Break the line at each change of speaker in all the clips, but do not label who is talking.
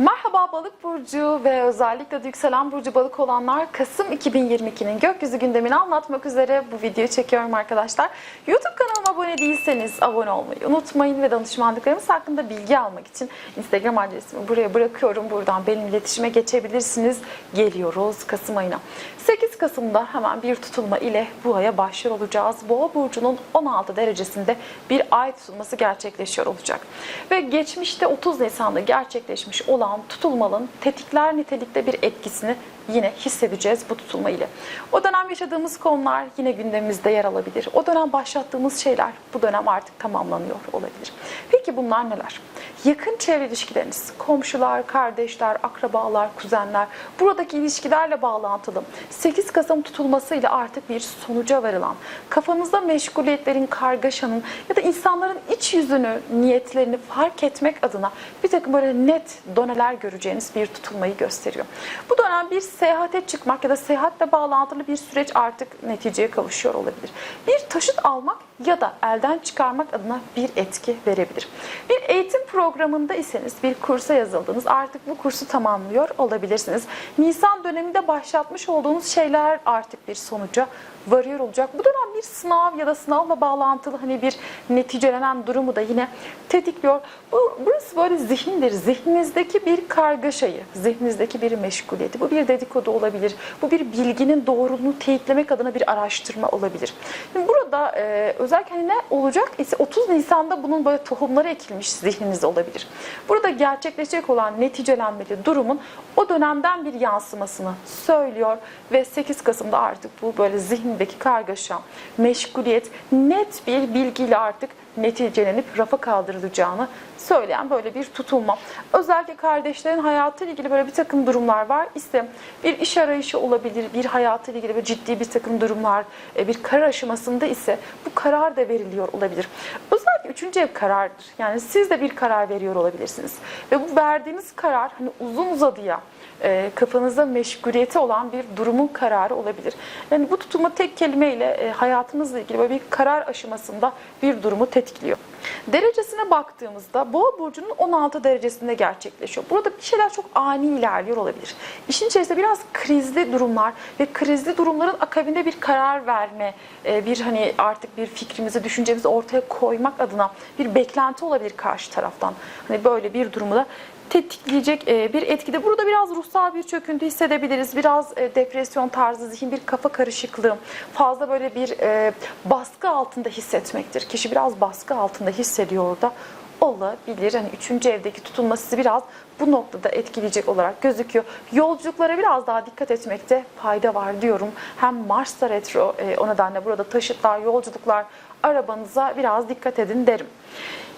Merhaba balık burcu ve özellikle de yükselen burcu balık olanlar Kasım 2022'nin gökyüzü gündemini anlatmak üzere bu videoyu çekiyorum arkadaşlar. YouTube kanalıma abone değilseniz abone olmayı unutmayın ve danışmanlıklarımız hakkında bilgi almak için Instagram adresimi buraya bırakıyorum. Buradan benimle iletişime geçebilirsiniz. Geliyoruz Kasım ayına. 8 Kasım'da hemen bir tutulma ile bu aya başlıyor olacağız. Boğa burcunun 16 derecesinde bir ay tutulması gerçekleşiyor olacak. Ve geçmişte 30 Nisan'da gerçekleşmiş olan tutulmanın tetikler nitelikte bir etkisini yine hissedeceğiz bu tutulma ile. O dönem yaşadığımız konular yine gündemimizde yer alabilir. O dönem başlattığımız şeyler bu dönem artık tamamlanıyor olabilir. Peki bunlar neler? Yakın çevre ilişkileriniz, komşular, kardeşler, akrabalar, kuzenler, buradaki ilişkilerle bağlantılı 8 Kasım tutulmasıyla artık bir sonuca varılan, kafanızda meşguliyetlerin, kargaşanın ya da insanların iç yüzünü, niyetlerini fark etmek adına bir takım böyle net doneler göreceğiniz bir tutulmayı gösteriyor. Bu dönem bir seyahate çıkmak ya da seyahatle bağlantılı bir süreç artık neticeye kavuşuyor olabilir. Bir taşıt almak ya da elden çıkarmak adına bir etki verebilir. Bir eğitim programında iseniz bir kursa yazıldınız. Artık bu kursu tamamlıyor olabilirsiniz. Nisan döneminde başlatmış olduğunuz şeyler artık bir sonuca varıyor olacak. Bu dönem bir sınav ya da sınavla bağlantılı hani bir neticelenen durumu da yine tetikliyor. Bu, burası böyle zihindir. Zihninizdeki bir kargaşayı, zihninizdeki bir meşguliyeti. Bu bir dedikodu olabilir. Bu bir bilginin doğruluğunu teyitlemek adına bir araştırma olabilir. Şimdi burada e, özellikle hani ne olacak ise 30 Nisan'da bunun böyle tohumları ekilmiş zihninizde olabilir. Burada gerçekleşecek olan neticelenmeli durumun o dönemden bir yansımasını söylüyor ve 8 Kasım'da artık bu böyle zihnindeki kargaşa, meşguliyet net bir bilgiyle artık neticelenip rafa kaldırılacağını söyleyen böyle bir tutulma. Özellikle kardeşlerin hayatıyla ilgili böyle bir takım durumlar var ise bir iş arayışı olabilir, bir hayatıyla ilgili böyle ciddi bir takım durumlar, e, bir karar aşamasında ise bu karar da veriliyor olabilir. Özellikle üçüncü ev karardır. Yani siz de bir karar veriyor olabilirsiniz. Ve bu verdiğiniz karar hani uzun uzadıya e, kafanızda meşguliyeti olan bir durumun kararı olabilir. Yani bu tutulma tek kelimeyle e, hayatınızla ilgili böyle bir karar aşamasında bir durumu tetikliyor. Derecesine baktığımızda Boğa burcunun 16 derecesinde gerçekleşiyor. Burada bir şeyler çok ani ilerliyor olabilir. İşin içerisinde biraz krizli durumlar ve krizli durumların akabinde bir karar verme, e, bir hani artık bir fikrimizi, düşüncemizi ortaya koymak adına bir beklenti olabilir karşı taraftan. Hani böyle bir durumu da tetikleyecek e, bir etkide. Burada biraz ruhsal bir çöküntü hissedebiliriz. Biraz e, depresyon tarzı, zihin bir kafa karışıklığı, fazla böyle bir e, baskı altında hissetmektir. Kişi biraz baskı altında hissediyor da olabilir. Hani üçüncü evdeki tutulma sizi biraz bu noktada etkileyecek olarak gözüküyor. Yolculuklara biraz daha dikkat etmekte fayda var diyorum. Hem Mars'ta retro o nedenle burada taşıtlar, yolculuklar arabanıza biraz dikkat edin derim.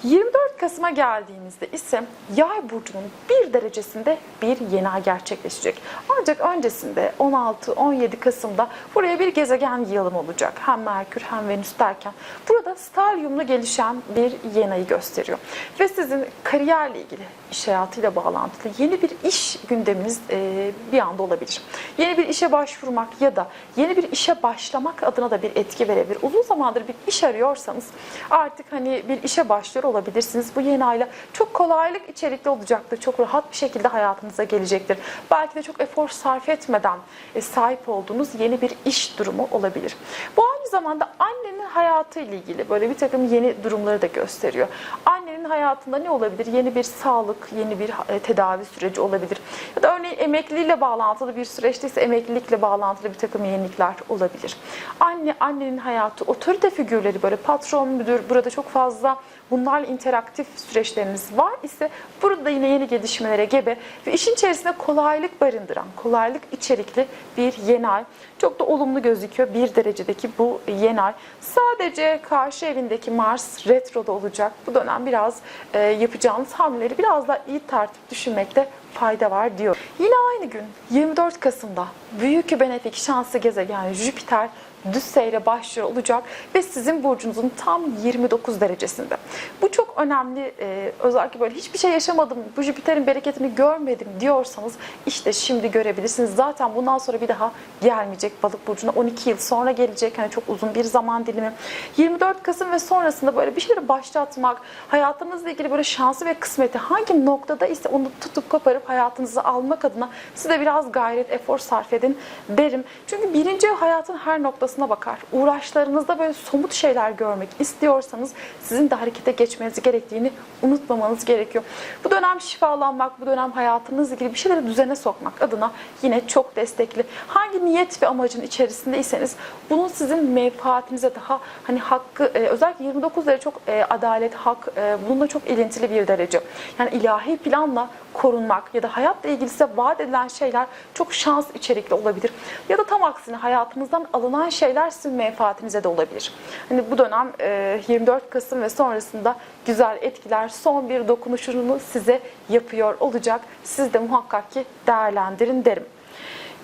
24 Kasım'a geldiğimizde ise Yay burcunun bir derecesinde bir yeni ay gerçekleşecek. Ancak öncesinde 16-17 Kasım'da buraya bir gezegen yığılımı olacak. Hem Merkür hem Venüs derken burada staryumlu gelişen bir yeni ayı gösteriyor. Ve sizin kariyerle ilgili iş hayatıyla bağlantılı yeni bir iş gündeminiz e, bir anda olabilir. Yeni bir işe başvurmak ya da yeni bir işe başlamak adına da bir etki verebilir. Uzun zamandır bir iş arıyorsanız artık hani bir işe başlıyor olabilirsiniz. Bu yeni ayla çok kolaylık içerikli olacaktır. Çok rahat bir şekilde hayatınıza gelecektir. Belki de çok efor sarf etmeden e, sahip olduğunuz yeni bir iş durumu olabilir. Bu aynı zamanda annenin hayatı ile ilgili böyle bir takım yeni durumları da gösteriyor. Annenin hayatında ne olabilir? Yeni bir sağlık, yeni bir e, tedavi süreci olabilir. Ya da emekliliğiyle bağlantılı bir süreçte ise emeklilikle bağlantılı bir takım yenilikler olabilir. Anne, annenin hayatı, otorite figürleri böyle patron, müdür, burada çok fazla bunlarla interaktif süreçleriniz var ise burada yine yeni gelişmelere gebe ve işin içerisinde kolaylık barındıran, kolaylık içerikli bir yeni ay. Çok da olumlu gözüküyor bir derecedeki bu yeni ay. Sadece karşı evindeki Mars retroda olacak. Bu dönem biraz e, yapacağınız hamleleri biraz daha iyi tartıp düşünmekte fayda var diyor. Yine aynı gün 24 Kasım'da büyük benefik şanslı gezegen Jüpiter düz seyre başlıyor olacak ve sizin burcunuzun tam 29 derecesinde. Bu çok önemli. Ee, özellikle böyle hiçbir şey yaşamadım, bu Jüpiter'in bereketini görmedim diyorsanız işte şimdi görebilirsiniz. Zaten bundan sonra bir daha gelmeyecek balık burcuna. 12 yıl sonra gelecek. Hani çok uzun bir zaman dilimi. 24 Kasım ve sonrasında böyle bir şeyleri başlatmak, hayatınızla ilgili böyle şansı ve kısmeti hangi noktada ise onu tutup koparıp hayatınıza almak adına size biraz gayret, efor sarf edin derim. Çünkü birinci hayatın her noktasına bakar. Uğraşlarınızda böyle somut şeyler görmek istiyorsanız sizin de harekete geçmeniz gerektiğini unutmamanız gerekiyor. Bu dönem şifalanmak, bu dönem hayatınızla ilgili bir şeyleri düzene sokmak adına yine çok destekli. Hangi niyet ve amacın içerisindeyseniz bunun sizin menfaatinize daha hani hakkı e, özellikle 29 derece çok e, adalet, hak e, bununla çok ilintili bir derece. Yani ilahi planla korunmak ya da hayatla ilgili size vaat edilen şeyler çok şans içerikli olabilir. Ya da tam aksine hayatınızdan alınan şeyler sizin menfaatinize de olabilir. Hani bu dönem e, 24 Kasım ve sonrasında güzel etkiler, son bir dokunuşunu size yapıyor olacak. Siz de muhakkak ki değerlendirin derim.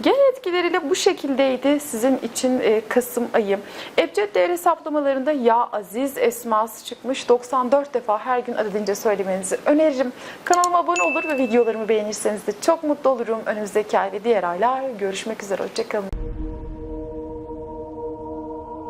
Genel etkileriyle bu şekildeydi sizin için e, Kasım ayı. Ebced değer hesaplamalarında ya aziz esması çıkmış. 94 defa her gün adedince söylemenizi öneririm. Kanalıma abone olur ve videolarımı beğenirseniz de çok mutlu olurum. Önümüzdeki ay ve diğer aylar görüşmek üzere. Hoşçakalın.